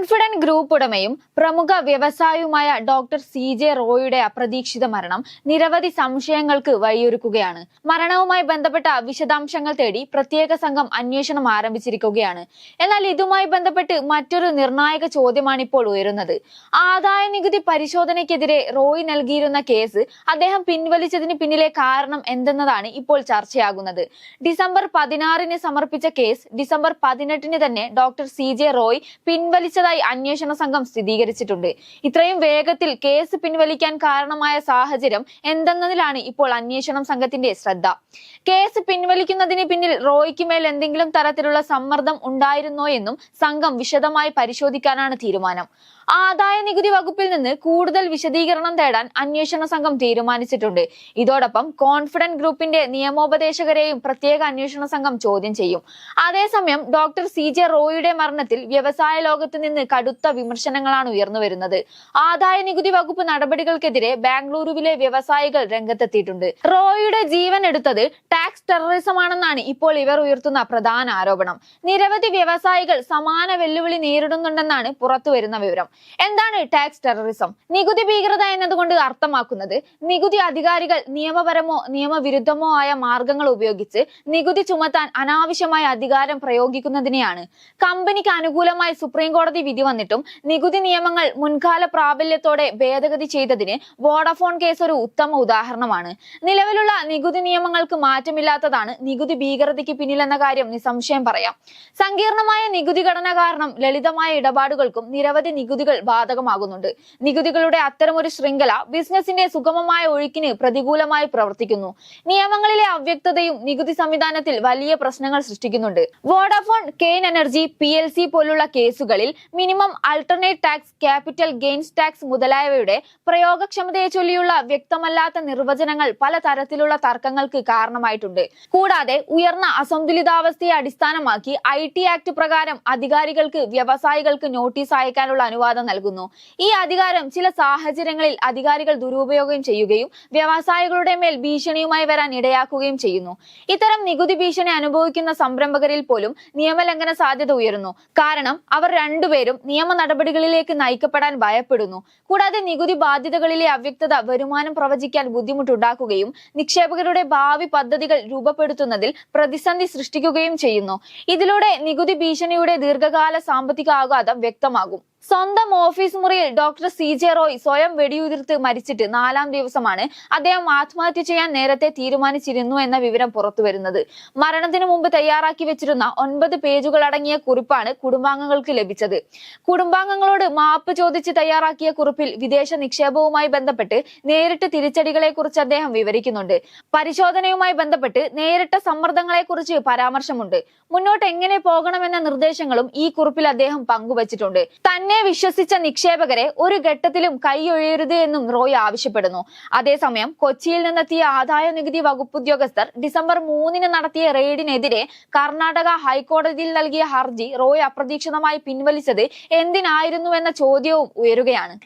Confident Group ഉടമയും പ്രമുഖ വ്യവസായിയുമായ ഡോക്ടർ സി ജെ റോയുടെ അപ്രതീക്ഷിത മരണം നിരവധി സംശയങ്ങൾക്ക് വഴിയൊരുക്കുകയാണ്. മരണവുമായി ബന്ധപ്പെട്ട വിശദാംശങ്ങൾ തേടി പ്രത്യേക സംഘം അന്വേഷണം ആരംഭിച്ചിരിക്കുകയാണ്. എന്നാൽ ഇതുമായി ബന്ധപ്പെട്ട് മറ്റൊരു നിർണായക ചോദ്യമാണ് ഇപ്പോൾ ഉയരുന്നത്. ആദായ നികുതി പരിശോധനയ്ക്കെതിരെ റോയ് നൽകിയിരുന്ന കേസ് അദ്ദേഹം പിൻവലിച്ചതിന് പിന്നിലെ കാരണം എന്തെന്നതാണ് ഇപ്പോൾ ചർച്ചയാകുന്നത്. ഡിസംബർ പതിനാറിന് സമർപ്പിച്ച കേസ് ഡിസംബർ പതിനെട്ടിന് തന്നെ ഡോക്ടർ സി ജെ റോയ് പിൻവലിച്ചതായി അന്വേഷണ സംഘം സ്ഥിരീകരിച്ചിട്ടുണ്ട്. ഇത്രയും വേഗത്തിൽ കേസ് പിൻവലിക്കാൻ കാരണമായ സാഹചര്യം എന്തെന്നതിലാണ് ഇപ്പോൾ അന്വേഷണം സംഘത്തിന്റെ ശ്രദ്ധ. കേസ് പിൻവലിക്കുന്നതിന് പിന്നിൽ റോയ്ക്ക് മേൽ എന്തെങ്കിലും തരത്തിലുള്ള സമ്മർദ്ദം ഉണ്ടായിരുന്നോ എന്നും സംഘം വിശദമായി പരിശോധിക്കാനാണ് തീരുമാനം. ആദായ നികുതി വകുപ്പിൽ നിന്ന് കൂടുതൽ വിശദീകരണം തേടാൻ അന്വേഷണ സംഘം തീരുമാനിച്ചിട്ടുണ്ട്. ഇതോടൊപ്പം കോൺഫിഡന്റ് ഗ്രൂപ്പിന്റെ നിയമോപദേശകരെയും പ്രത്യേക അന്വേഷണ സംഘം ചോദ്യം ചെയ്യും. അതേസമയം ഡോക്ടർ സി ജെ റോയുടെ മരണത്തിൽ വ്യവസായ ലോകത്ത് നിന്ന് കടുത്ത വിമർശനങ്ങളാണ് ഉയർന്നു വരുന്നത്. ആദായ നികുതി വകുപ്പ് നടപടികൾക്കെതിരെ ബാംഗ്ലൂരുവിലെ വ്യവസായികൾ രംഗത്തെത്തിയിട്ടുണ്ട്. റോയിയുടെ ജീവൻ എടുത്തത് ടാക്സ് ടെററിസം ആണെന്നാണ് ഇപ്പോൾ ഇവർ ഉയർത്തുന്ന പ്രധാന ആരോപണം. നിരവധി വ്യവസായികൾ സമാന വെല്ലുവിളി നേരിടുന്നുണ്ടെന്നാണ് പുറത്തുവരുന്ന വിവരം. എന്താണ് ടാക്സ് ടെററിസം നികുതി ഭീകരത എന്നതുകൊണ്ട് അർത്ഥമാക്കുന്നത് നികുതി അധികാരികൾ നിയമപരമോ നിയമവിരുദ്ധമോ ആയ മാർഗങ്ങൾ ഉപയോഗിച്ച് നികുതി ചുമത്താൻ അനാവശ്യമായ അധികാരം പ്രയോഗിക്കുന്നതിനെയാണ്. കമ്പനിക്ക് അനുകൂലമായി സുപ്രീം കോടതി വിധി വന്നിട്ടും നികുതി നിയമങ്ങൾ മുൻകാല പ്രാബല്യത്തോടെ ഭേദഗതി ചെയ്തതിന് വോഡഫോൺ കേസ് ഒരു ഉത്തമ ഉദാഹരണമാണ്. നിലവിലുള്ള നികുതി നിയമങ്ങൾക്ക് മാറ്റമില്ലാത്തതാണ് നികുതി ഭീകരതയ്ക്ക് പിന്നിലെന്ന കാര്യം നിസ്സംശയം പറയാം. സങ്കീർണമായ നികുതി ഘടന കാരണം ലളിതമായ ഇടപാടുകൾക്കും നിരവധി ബാധകമാകുന്നുണ്ട്. നികുതികളുടെ അത്തരമൊരു ശൃംഖല ബിസിനസിന്റെ സുഗമമായ ഒഴുക്കിന് പ്രതികൂലമായി പ്രവർത്തിക്കുന്നു. നിയമങ്ങളിലെ അവ്യക്തതയും നികുതി സംവിധാനത്തിൽ വലിയ പ്രശ്നങ്ങൾ സൃഷ്ടിക്കുന്നുണ്ട്. Vodafone Cairn energy P L C പോലുള്ള കേസുകളിൽ minimum alternate tax capital gains tax മുതലായവയുടെ പ്രയോഗക്ഷമതയെ ചൊല്ലിയുള്ള വ്യക്തമല്ലാത്ത നിർവചനങ്ങൾ പല തരത്തിലുള്ള തർക്കങ്ങൾക്ക് കാരണമായിട്ടുണ്ട്. കൂടാതെ ഉയർന്ന അസന്തുലിതാവസ്ഥയെ അടിസ്ഥാനമാക്കി ഐ ടി ആക്ട് പ്രകാരം അധികാരികൾക്ക് വ്യവസായികൾക്ക് നോട്ടീസ് അയക്കാനുള്ള അനുവാദം നൽകുന്നു. ഈ അധികാരം ചില സാഹചര്യങ്ങളിൽ അധികാരികൾ ദുരുപയോഗം ചെയ്യുകയും വ്യവസായികളുടെ മേൽ ഭീഷണിയുമായി വരാൻ ഇടയാക്കുകയും ചെയ്യുന്നു. ഇത്തരം നികുതി ഭീഷണി അനുഭവിക്കുന്ന സംരംഭകരിൽ പോലും നിയമലംഘന സാധ്യത ഉയരുന്നു. കാരണം അവർ രണ്ടുപേരും നിയമ നടപടികളിലേക്ക് നയിക്കപ്പെടാൻ ഭയപ്പെടുന്നു. കൂടാതെ നികുതി ബാധ്യതകളിലെ അവ്യക്തത വരുമാനം പ്രവചിക്കാൻ ബുദ്ധിമുട്ടുണ്ടാക്കുകയും നിക്ഷേപകരുടെ ഭാവി പദ്ധതികൾ രൂപപ്പെടുത്തുന്നതിൽ പ്രതിസന്ധി സൃഷ്ടിക്കുകയും ചെയ്യുന്നു. ഇതിലൂടെ നികുതി ഭീഷണിയുടെ ദീർഘകാല സാമ്പത്തിക ആഘാതം വ്യക്തമാകും. സ്വന്തം ഓഫീസ് മുറിയിൽ ഡോക്ടർ സി ജെ റോയ് സ്വയം വെടിയുതിർത്ത് മരിച്ചിട്ട് നാലാം ദിവസമാണ് അദ്ദേഹം ആത്മഹത്യ ചെയ്യാൻ നേരത്തെ തീരുമാനിച്ചിരുന്നു എന്ന വിവരം പുറത്തുവരുന്നത്. മരണത്തിന് മുമ്പ് തയ്യാറാക്കി വെച്ചിരുന്ന ഒൻപത് പേജുകൾ അടങ്ങിയ കുറിപ്പാണ് കുടുംബാംഗങ്ങൾക്ക് ലഭിച്ചത്. കുടുംബാംഗങ്ങളോട് മാപ്പ് ചോദിച്ച് തയ്യാറാക്കിയ കുറിപ്പിൽ വിദേശ നിക്ഷേപവുമായി ബന്ധപ്പെട്ട് നേരിട്ട് തിരിച്ചടികളെ കുറിച്ച് അദ്ദേഹം വിവരിക്കുന്നുണ്ട്. പരിശോധനയുമായി ബന്ധപ്പെട്ട് നേരിട്ട സമ്മർദ്ദങ്ങളെ കുറിച്ച് പരാമർശമുണ്ട്. മുന്നോട്ട് എങ്ങനെ പോകണമെന്ന നിർദ്ദേശങ്ങളും ഈ കുറിപ്പിൽ അദ്ദേഹം പങ്കുവച്ചിട്ടുണ്ട്. തന്നെ വിശ്വസിച്ച നിക്ഷേപകരെ ഒരു ഘട്ടത്തിലും കൈയൊഴിയരുത് എന്നും റോയ് ആവശ്യപ്പെടുന്നു. അതേസമയം കൊച്ചിയിൽ നിന്നെത്തിയ ആദായ നികുതി വകുപ്പ് ഉദ്യോഗസ്ഥർ ഡിസംബർ മൂന്നിന് നടത്തിയ റെയ്ഡിനെതിരെ കർണാടക ഹൈക്കോടതിയിൽ നൽകിയ ഹർജി റോയ് അപ്രതീക്ഷിതമായി പിൻവലിച്ചത് എന്തിനായിരുന്നുവെന്ന ചോദ്യവും ഉയരുകയാണ്.